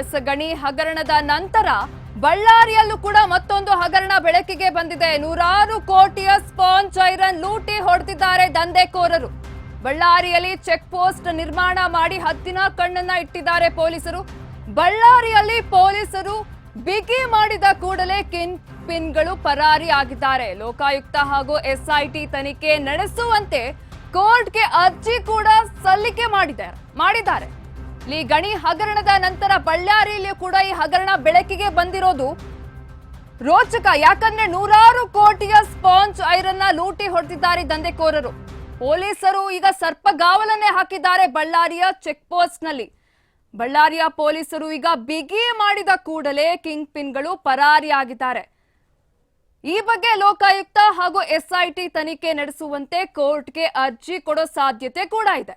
S, ಗಣಿ ಹಗರಣದ ನಂತರ ಬಳ್ಳಾರಿಯಲ್ಲೂ ಕೂಡ ಮತ್ತೊಂದು ಹಗರಣ ಬೆಳಕಿಗೆ ಬಂದಿದೆ. ನೂರಾರು ಕೋಟಿಯ ಸ್ಪಾಂಜ್ ಐರನ್ ಲೂಟಿ ಹೊಡೆದಿದ್ದಾರೆ ದಂಧೆಕೋರರು. ಬಳ್ಳಾರಿಯಲ್ಲಿ ಚೆಕ್ ಪೋಸ್ಟ್ ನಿರ್ಮಾಣ ಮಾಡಿ ಹತ್ತಿನ ಕಣ್ಣನ್ನ ಇಟ್ಟಿದ್ದಾರೆ ಪೊಲೀಸರು. ಬಳ್ಳಾರಿಯಲ್ಲಿ ಪೊಲೀಸರು ಬಿಗಿ ಮಾಡಿದ ಕೂಡಲೇ ಕಿನ್ ಪಿನ್ಗಳು ಪರಾರಿ ಆಗಿದ್ದಾರೆ. ಲೋಕಾಯುಕ್ತ ಹಾಗೂ ಎಸ್ಐಟಿ ತನಿಖೆ ನಡೆಸುವಂತೆ ಕೋರ್ಟ್ಗೆ ಅರ್ಜಿ ಕೂಡ ಸಲ್ಲಿಕೆ ಮಾಡಿದ್ದಾರೆ ಮಾಡಿದ್ದಾರೆ. ಇಲ್ಲಿ ಗಣಿ ಹಗರಣದ ನಂತರ ಬಳ್ಳಾರಿಯಲ್ಲಿಯೂ ಕೂಡ ಈ ಹಗರಣ ಬೆಳಕಿಗೆ ಬಂದಿರೋದು ರೋಚಕ. ಯಾಕಂದ್ರೆ ನೂರಾರು ಕೋಟಿಯ ಸ್ಪಾಂಜ್ ಐರನ್ನ ಲೂಟಿ ಹೊಡೆದಿದ್ದಾರೆ ದಂಧೆಕೋರರು. ಪೊಲೀಸರು ಈಗ ಸರ್ಪಗಾವಲನ್ನೇ ಹಾಕಿದ್ದಾರೆ ಬಳ್ಳಾರಿಯ ಚೆಕ್ ಪೋಸ್ಟ್ನಲ್ಲಿ ಬಳ್ಳಾರಿಯ ಪೊಲೀಸರು ಈಗ ಬಿಗಿ ಮಾಡಿದ ಕೂಡಲೇ ಕಿಂಗ್ ಪಿನ್ಗಳು ಪರಾರಿಯಾಗಿದ್ದಾರೆ. ಈ ಬಗ್ಗೆ ಲೋಕಾಯುಕ್ತ ಹಾಗೂ ಎಸ್ಐಟಿ ತನಿಖೆ ನಡೆಸುವಂತೆ ಕೋರ್ಟ್ಗೆ ಅರ್ಜಿ ಕೊಡೋ ಸಾಧ್ಯತೆ ಕೂಡ ಇದೆ.